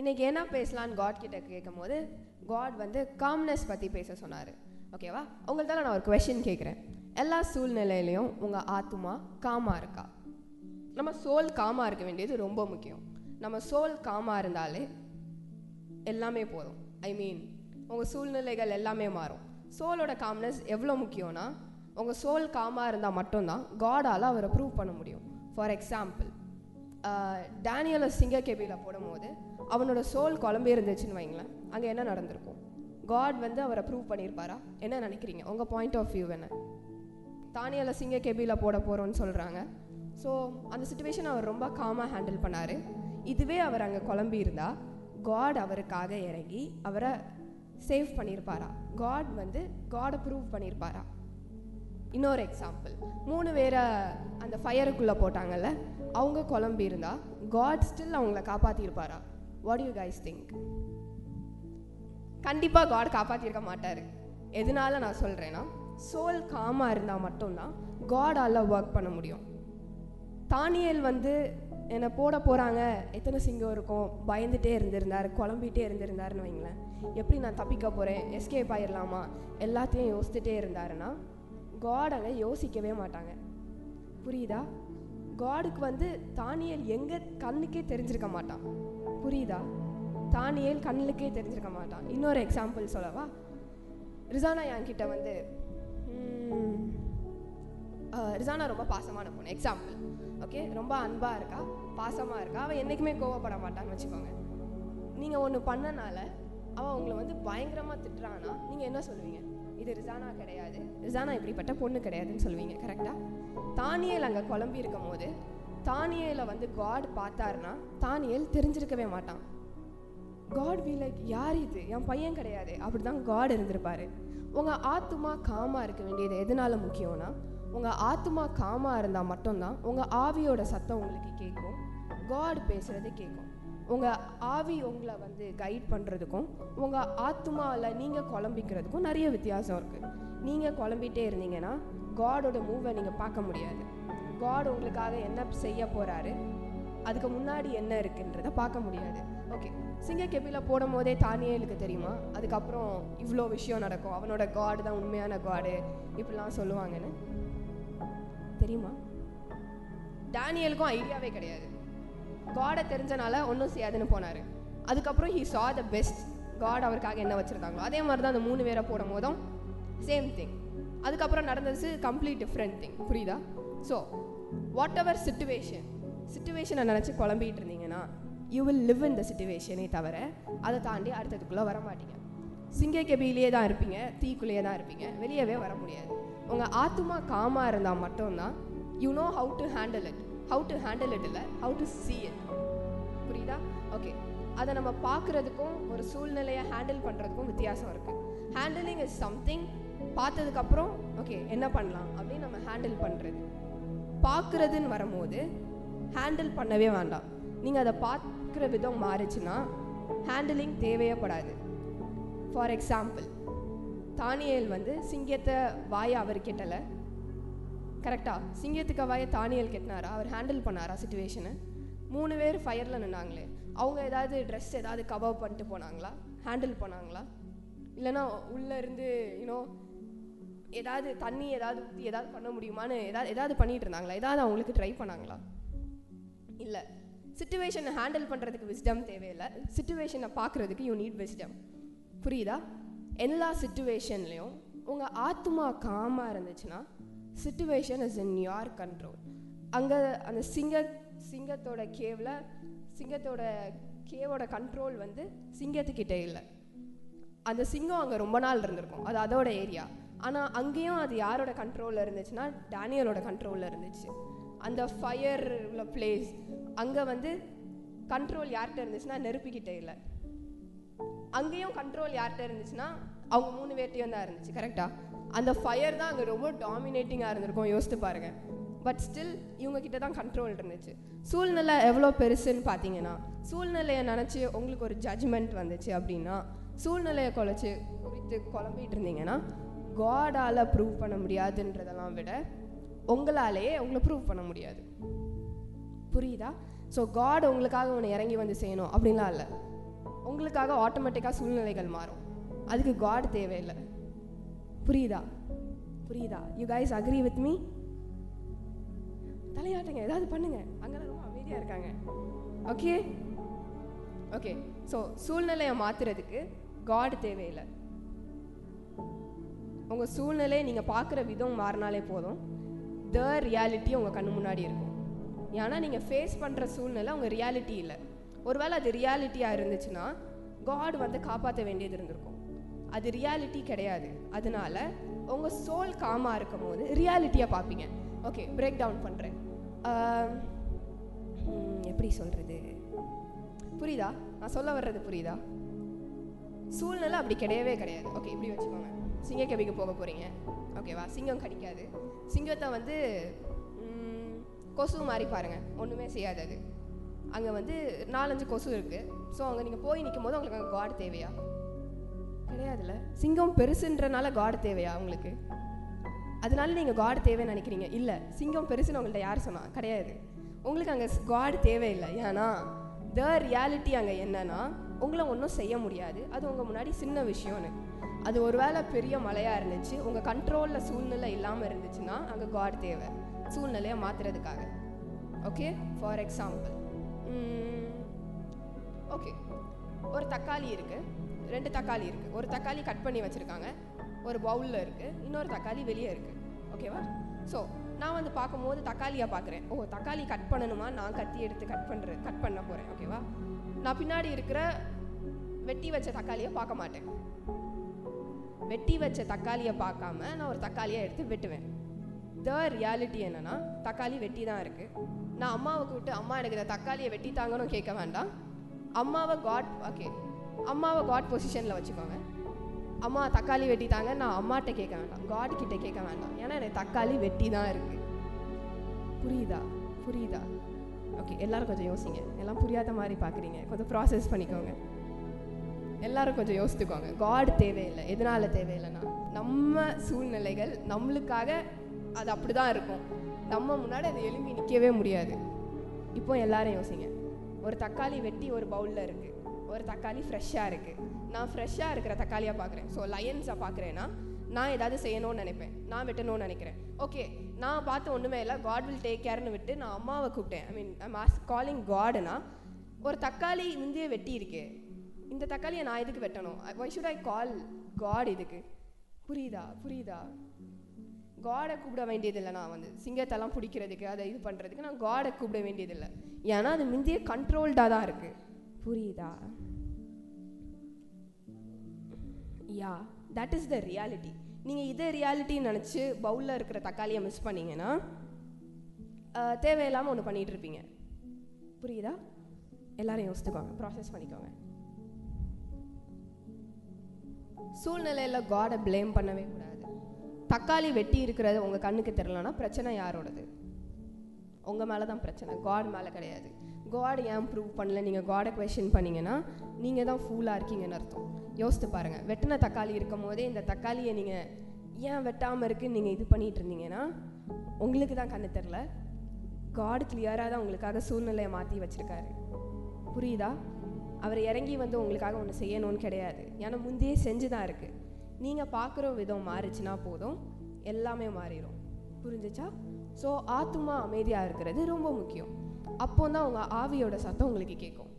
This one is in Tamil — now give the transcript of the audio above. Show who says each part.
Speaker 1: இன்னைக்கு என்ன பேசலான்னு காட் கிட்ட கேட்கும் போது காட் வந்து காம்னஸ் பற்றி பேச சொன்னார். ஓகேவா உங்கள்கிட்ட நான் ஒரு கொஷின் கேட்குறேன் எல்லா சூழ்நிலையிலையும் உங்கள் ஆத்மா காமா இருக்கா? நம்ம சோல் காமா இருக்க வேண்டியது ரொம்ப முக்கியம். நம்ம சோல் காமா இருந்தாலே எல்லாமே போதும். ஐ மீன் உங்கள் சூழ்நிலைகள் எல்லாமே மாறும். சோலோட காம்னஸ் எவ்வளோ முக்கியம்னா உங்கள் சோல் காமாக இருந்தால் மட்டும்தான் காடால் அவரை ப்ரூவ் பண்ண முடியும். ஃபார் எக்ஸாம்பிள் டேனியலை சிங்க கேபியில் போடும்போது அவனோட சோல் குழம்பே இருந்துச்சுன்னு வைங்களேன். அங்கே என்ன நடந்திருக்கும்? காட் வந்து அவரை ப்ரூவ் பண்ணியிருப்பாரா? என்ன நினைக்கிறீங்க? உங்கள் பாயிண்ட் ஆஃப் வியூ என்ன? தானியலை சிங்க கேபியில் போட போகிறோன்னு சொல்கிறாங்க ஸோ அந்த சுச்சுவேஷன் அவர் ரொம்ப காமாக ஹேண்டில் பண்ணார். இதுவே அவர் அங்கே குழம்பி இருந்தால் காட் அவருக்காக இறங்கி அவரை சேவ் பண்ணியிருப்பாரா? காட் வந்து காடை ப்ரூவ் பண்ணியிருப்பாரா? இன்னொரு எக்ஸாம்பிள் மூணு பேரை அந்த ஃபயருக்குள்ளே போட்டாங்கல்ல அவங்க குழம்பி இருந்தால் காட் ஸ்டில் அவங்கள காப்பாற்றிருப்பாரா வாட் யூ கைஸ் திங்க் கண்டிப்பாக காட் காப்பாற்றிருக்க மாட்டார். எதனால நான் சொல்கிறேன்னா சோல் காமாக இருந்தால் மட்டும்தான் காடால் ஒர்க் பண்ண முடியும். தானியல் வந்து என்னை போட போகிறாங்க எத்தனை சிங்கம் இருக்கும்? பயந்துட்டே இருந்திருந்தார் குழம்பிகிட்டே இருந்திருந்தாருன்னு வைங்களேன். எப்படி நான் தப்பிக்க போகிறேன் எஸ்கேப் ஆயிடலாமா எல்லாத்தையும் யோசிச்சுட்டே இருந்தாருன்னா காட் அங்கே யோசிக்கவே மாட்டாங்க. புரியுதா? காடுக்கு வந்து தானியல் எங்கே கண்ணுக்கே தெரிஞ்சிருக்க மாட்டான். புரியுதா? தானியல் கண்ணுக்கே தெரிஞ்சிருக்க மாட்டான். இன்னொரு எக்ஸாம்பிள் சொல்லவா? ரிசானா என்கிட்ட வந்து ரிசானா ரொம்ப பாசமான பொண்ணு. எக்ஸாம்பிள் ஓகே ரொம்ப அன்பாக இருக்கா? பாசமாக இருக்கா? அவள் என்றைக்குமே கோவப்பட மாட்டான்னு வச்சுக்கோங்க. நீங்கள் ஒன்று பண்ணனால அவள் உங்களை வந்து பயங்கரமாக திட்டுறான்னா நீங்கள் என்ன சொல்லுவீங்க? இது ரிசானா கிடையாது. ரிசானா இப்படிப்பட்ட பொண்ணு கிடையாதுன்னு சொல்லுவீங்க கரெக்டாக தானியல் அங்கே குழம்பி இருக்கும் போது தானியலை வந்து காட் பார்த்தாருன்னா தானியல் தெரிஞ்சிருக்கவே மாட்டான். காட் பி லைக் யார் இது? என் பையன் கிடையாது. அப்படி தான் காட் இருந்திருப்பாரு. உங்கள் ஆத்துமா காமாக இருக்க வேண்டியது எதனால முக்கியம்னா உங்கள் ஆத்துமா காமாக இருந்தால் மட்டும்தான் உங்கள் ஆவியோட சத்தம் உங்களுக்கு கேட்கும். காட் பேசுகிறது கேட்கும். உங்கள் ஆவி உங்களை வந்து கைட் பண்ணுறதுக்கும் உங்கள் ஆத்துமாவில் நீங்கள் குழம்பிக்கிறதுக்கும் நிறைய வித்தியாசம் இருக்குது நீங்கள் குழம்பிட்டே இருந்தீங்கன்னா காடோட மூவை நீங்கள் பார்க்க முடியாது. காட் உங்களுக்காக என்ன செய்ய போகிறாரு அதுக்கு முன்னாடி என்ன இருக்குன்றத பார்க்க முடியாது. ஓகே சிங்க கெபியில் போடும் போதே தானியலுக்கு தெரியுமா? அதுக்கப்புறம் இவ்வளோ விஷயம் நடக்கும். அவனோட காடு தான் உண்மையான காடு இப்படிலாம் சொல்லுவாங்கன்னு. தெரியுமா? டேனியலுக்கும் ஐடியாவே கிடையாது. காடை தெரிஞ்சனால ஒன்றும் செய்யாதுன்னு போனார். அதுக்கப்புறம் ஹி சா த பெஸ்ட் காட் அவருக்காக என்ன வச்சுருந்தாங்களோ அதே மாதிரி தான் அந்த மூணு பேரை போடும் போதும் சேம் திங் அதுக்கப்புறம் நடந்தது கம்ப்ளீட் டிஃப்ரெண்ட் திங் புரியுதா? ஸோ வாட் எவர் சுச்சுவேஷன் சுச்சுவேஷனை நினச்சி குழம்பிகிட்டு இருந்தீங்கன்னா you will live in the சுச்சுவேஷனே தவிர அதை தாண்டி அடுத்ததுக்குள்ளே வர மாட்டீங்க. சிங்க கெபியிலேயே தான் இருப்பீங்க தீக்குள்ளேயே தான் இருப்பீங்க வெளியவே வர முடியாது. உங்கள் ஆத்துமா காமாக இருந்தால் மட்டும்தான் you know how to handle it how to handle it இல்லை. ஹவு டு சி இட் புரியுதா? ஓகே அதை நம்ம பார்க்குறதுக்கும் ஒரு சூழ்நிலையை ஹேண்டில் பண்ணுறதுக்கும் வித்தியாசம் இருக்குது ஹேண்டிலிங் இஸ் சம்திங் பார்த்ததுக்கப்புறம் ஓகே என்ன பண்ணலாம்? அப்படின்னு நம்ம ஹேண்டில் பண்ணுறது பார்க்குறதுன்னு வரும்போது ஹேண்டில் பண்ணவே வேண்டாம். நீங்கள் அதை பார்க்குற விதம் மாறிச்சுன்னா ஹேண்டிலிங் தேவையப்படாது. ஃபார் எக்ஸாம்பிள் தானியேல் வந்து சிங்கத்தை வாய் அவர் கெட்டலை கரெக்டாக சிங்கத்துக்கவாயை தானியல் கெட்டினாரா? அவர் ஹேண்டில் பண்ணாரா சுச்சுவேஷனை மூணு பேர் ஃபயரில் நின்னாங்களே. அவங்க ஏதாவது ட்ரெஸ் ஏதாவது கவர் பண்ணிட்டு போனாங்களா? ஹேண்டில் பண்ணாங்களா? இல்லைன்னா உள்ளே இருந்து யூனோ ஏதாவது தண்ணி ஏதாவது ஊற்றி ஏதாவது பண்ண முடியுமான்னு ஏதாவது ஏதாவது பண்ணிட்டு இருந்தாங்களா? ஏதாவது அவங்களுக்கு ட்ரை பண்ணாங்களா? இல்லை. சுச்சுவேஷனை ஹேண்டில் பண்ணுறதுக்கு விஸ்டம் தேவையில்லை. சுச்சுவேஷனை பார்க்குறதுக்கு யூ நீட் விஸ்டம் புரியுதா? எல்லா சுச்சுவேஷன்லேயும் உங்கள் ஆத்மா காமாக இருந்துச்சுன்னா situation is in your control அங்கே அந்த சிங்க சிங்கத்தோட கேவில் சிங்கத்தோட கேவோட கண்ட்ரோல் வந்து சிங்கத்துக்கிட்டே இல்லை. அந்த சிங்கம் அங்கே ரொம்ப நாள் இருந்திருக்கும். அது அதோட ஏரியா ஆனால் அங்கேயும் அது யாரோட கண்ட்ரோலில் இருந்துச்சுன்னா டேனியலோட கண்ட்ரோலில் இருந்துச்சு. அந்த ஃபயர் உள்ள பிளேஸ் அங்கே வந்து கண்ட்ரோல் யார்கிட்ட இருந்துச்சுன்னா நெருப்பிக்கிட்டே இல்லை. அங்கேயும் கண்ட்ரோல் யார்கிட்ட இருந்துச்சுன்னா அவங்க மூணு பேர்ட்டையும் தான் இருந்துச்சு கரெக்டாக அந்த ஃபயர் தான் அங்கே ரொம்ப டாமினேட்டிங்காக இருந்திருக்கும். யோசித்து பாருங்க. பட் ஸ்டில் இவங்க கிட்ட தான் கண்ட்ரோல் இருந்துச்சு. சூழ்நிலை எவ்வளோ பெருசுன்னு பார்த்தீங்கன்னா சூழ்நிலையை நினச்சி உங்களுக்கு ஒரு ஜட்ஜ்மெண்ட் வந்துச்சு அப்படின்னா சூழ்நிலையை குலைச்சி குறித்து குழம்பிட்டு இருந்தீங்கன்னா காடால் ப்ரூவ் பண்ண முடியாதுன்றதெல்லாம் விட உங்களாலேயே உங்களை ப்ரூவ் பண்ண முடியாது. புரியுதா? ஸோ காட் உங்களுக்காக ஒன்று இறங்கி வந்து செய்யணும் அப்படின்லாம் இல்லை. உங்களுக்காக ஆட்டோமேட்டிக்காக சூழ்நிலைகள் மாறும். அதுக்கு காட் தேவையில்லை. புரியுதா? புரியுதா? You guys agree with me தலையாட்டுங்க. ஏதாவது பண்ணுங்க. அங்கெல்லாம் ரொம்ப அமைதியாக இருக்காங்க. ஓகே ஓகே ஸோ சூழ்நிலையை மாற்றுறதுக்கு காட் தேவையில்லை. உங்கள் சூழ்நிலையை நீங்கள் பார்க்குற விதம் மாறினாலே போதும். த ரியாலிட்டி உங்கள் கண்ணு முன்னாடி இருக்கும். ஏன்னா நீங்கள் ஃபேஸ் பண்ணுற சூழ்நிலை உங்கள் ரியாலிட்டி இல்லை. ஒருவேளை அது ரியாலிட்டியாக இருந்துச்சுன்னா காட் வந்து காப்பாற்ற வேண்டியது இருந்திருக்கும். அது ரியாலிட்டி கிடையாது. அதனால உங்கள் சோல் காமாக இருக்கும் போது ரியாலிட்டியாக பார்ப்பீங்க. ஓகே பிரேக் டவுன் பண்ணுறேன் எப்படி சொல்கிறது புரியுதா? நான் சொல்ல வர்றது புரியுதா? சூழ்நிலை அப்படி கிடையவே கிடையாது. ஓகே இப்படி வச்சுக்கோங்க. சிங்கக்கவிக்கு போக போகிறீங்க ஓகேவா சிங்கம் கடிக்காது. சிங்கத்தை வந்து கொசு மாதிரி பாருங்கள் ஒன்றுமே செய்யாது அது அங்கே வந்து நாலஞ்சு கொசு இருக்குது ஸோ அங்கே நீங்கள் போய் நிற்கும் போது உங்களுக்கு அங்கே காட் தேவையா? கிடையாதுல்ல? சிங்கம் பெருசுன்றனால காட் தேவையா உங்களுக்கு? அதனால நீங்கள் காட் தேவைன்னு நினைக்கிறீங்க. இல்லை சிங்கம் பெருசுன்னு உங்கள்கிட்ட யார் சொன்னா? கிடையாது. உங்களுக்கு அங்கே காட் தேவையில்லை. ஏன்னா த ரியாலிட்டி அங்கே என்னன்னா உங்களை ஒன்றும் செய்ய முடியாது. அது உங்கள் முன்னாடி சின்ன விஷயம்னு. அது ஒருவேளை பெரிய மலையாக இருந்துச்சு உங்கள் கண்ட்ரோலில் சூழ்நிலை இல்லாமல் இருந்துச்சுன்னா அங்கே காட் தேவை. சூழ்நிலையை மாற்றுறதுக்காக ஓகே ஃபார் எக்ஸாம்பிள் ஓகே ஒரு தக்காளி இருக்குது ரெண்டு தக்காளி இருக்குது ஒரு தக்காளி கட் பண்ணி வச்சுருக்காங்க. ஒரு பவுலில் இருக்குது இன்னொரு தக்காளி வெளியே இருக்குது ஓகேவா ஸோ நான் வந்து பார்க்கும்போது தக்காளியை பார்க்குறேன். ஓ தக்காளி கட் பண்ணணுமா? நான் கத்தி எடுத்து கட் பண்ணுறேன் கட் பண்ண போகிறேன் ஓகேவா நான் பின்னாடி இருக்கிற வெட்டி வச்ச தக்காளியை பார்க்க மாட்டேன். வெட்டி வச்ச தக்காளியை பார்க்காம நான் ஒரு தக்காளியை எடுத்து வெட்டுவேன். த ரியாலிட்டி என்னன்னா தக்காளி வெட்டி தான் இருக்குது நான் அம்மாவை கூப்பிட்டு அம்மா எனக்கு இந்த தக்காளியை வெட்டித்தாங்கன்னு கேட்க வேண்டாம். அம்மாவை காட் ஓகே அம்மாவை காட் பொசிஷனில் வச்சுக்கோங்க. அம்மா தக்காளி வெட்டிட்டாங்க நான் அம்மாட்ட கேட்க வேண்டாம். காட் கிட்ட கேட்க வேண்டாம். ஏன்னா எனக்கு தக்காளி வெட்டி தான் இருக்கு. புரியுதா? புரியுதா? ஓகே எல்லாரும் கொஞ்சம் யோசிங்க. எல்லாம் புரியாத மாதிரி பார்க்குறீங்க கொஞ்சம் ப்ராசஸ் பண்ணிக்கோங்க. எல்லாரும் கொஞ்சம் யோசித்துக்கோங்க. காட் தேவையில்லை. எதனால தேவையில்லைன்னா நம்ம சூழ்நிலைகள் நம்மளுக்காக அது அப்படி தான் இருக்கும். நம்ம முன்னாடி அது எழும்பி நிற்கவே முடியாது. இப்போ எல்லாரும் யோசிங்க. ஒரு தக்காளி வெட்டி ஒரு பவுலில் இருக்குது ஒரு தக்காளி ஃப்ரெஷ்ஷாக இருக்குது நான் ஃப்ரெஷ்ஷாக இருக்கிற தக்காளியாக பார்க்குறேன். ஸோ லயன்ஸை பார்க்குறேன்னா நான் ஏதாவது செய்யணும்னு நினைப்பேன். நான் வெட்டணும்னு நினைக்கிறேன். ஓகே நான் பார்த்து ஒன்றுமே இல்லை. காட் வில் டேக் கேர்னு விட்டு நான் அம்மாவை கூப்பிட்டேன். ஐ மீன் ஐம் காலிங் காடுனா ஒரு தக்காளி முந்தைய வெட்டி இருக்கே. இந்த தக்காளியை நான் எதுக்கு வெட்டணும்? Why should I call god இதுக்கு? புரியுதா? புரியுதா? காடை கூப்பிட வேண்டியதில்லை. நான் வந்து சிங்கத்தெல்லாம் பிடிக்கிறதுக்கு அதை இது பண்ணுறதுக்கு நான் காடை கூப்பிட வேண்டியதில்லை. ஏன்னா அது முந்தைய கண்ட்ரோல்டாக தான் இருக்குது புரியுதா? Yeah that is the reality நீங்கள் இதே ரியாலிட்டின்னு நினச்சி பவுலில் இருக்கிற தக்காளியை மிஸ் பண்ணிங்கன்னா தேவையில்லாமல் ஒன்று பண்ணிகிட்டு இருப்பீங்க. புரியுதா? எல்லாரும் யோசித்துக்கோங்க ப்ராசஸ் பண்ணிக்கோங்க. சூழ்நிலையில் காடை ப்ளேம் பண்ணவே கூடாது. தக்காளி வெட்டி இருக்கிறது உங்கள் கண்ணுக்கு தெரிலனா பிரச்சனை யாரோடது? உங்கள் மேலே தான் பிரச்சனை. காட் மேலே கிடையாது. காட் ஏன் ப்ரூவ் பண்ணல? நீங்கள் காடை கொஷின் பண்ணிங்கன்னா நீங்கள் தான் ஃபூலாக இருக்கீங்கன்னு அர்த்தம். யோசித்து பாருங்கள் வெட்டின தக்காளி இருக்கும் போதே இந்த தக்காளியை நீங்கள் ஏன் வெட்டாமல் இருக்குன்னு நீங்கள் இது பண்ணிகிட்டு இருந்தீங்கன்னா உங்களுக்கு தான் கண்ணு தெரில காடு கிளியராக தான் உங்களுக்காக சூழ்நிலையை மாற்றி வச்சுருக்காரு. புரியுதா? அவர் இறங்கி வந்து உங்களுக்காக ஒன்று செய்யணும்னு கிடையாது. ஏன்னா முந்தையே செஞ்சு தான் இருக்குது நீங்கள் பார்க்குற விதம் மாறிச்சுன்னா போதும். எல்லாமே மாறிடும் புரிஞ்சிச்சா? ஸோ ஆத்துமா அமைதியாக இருக்கிறது ரொம்ப முக்கியம். அப்போ தான் உங்கள் ஆவியோட சத்தம் உங்களுக்கு கேட்கும்.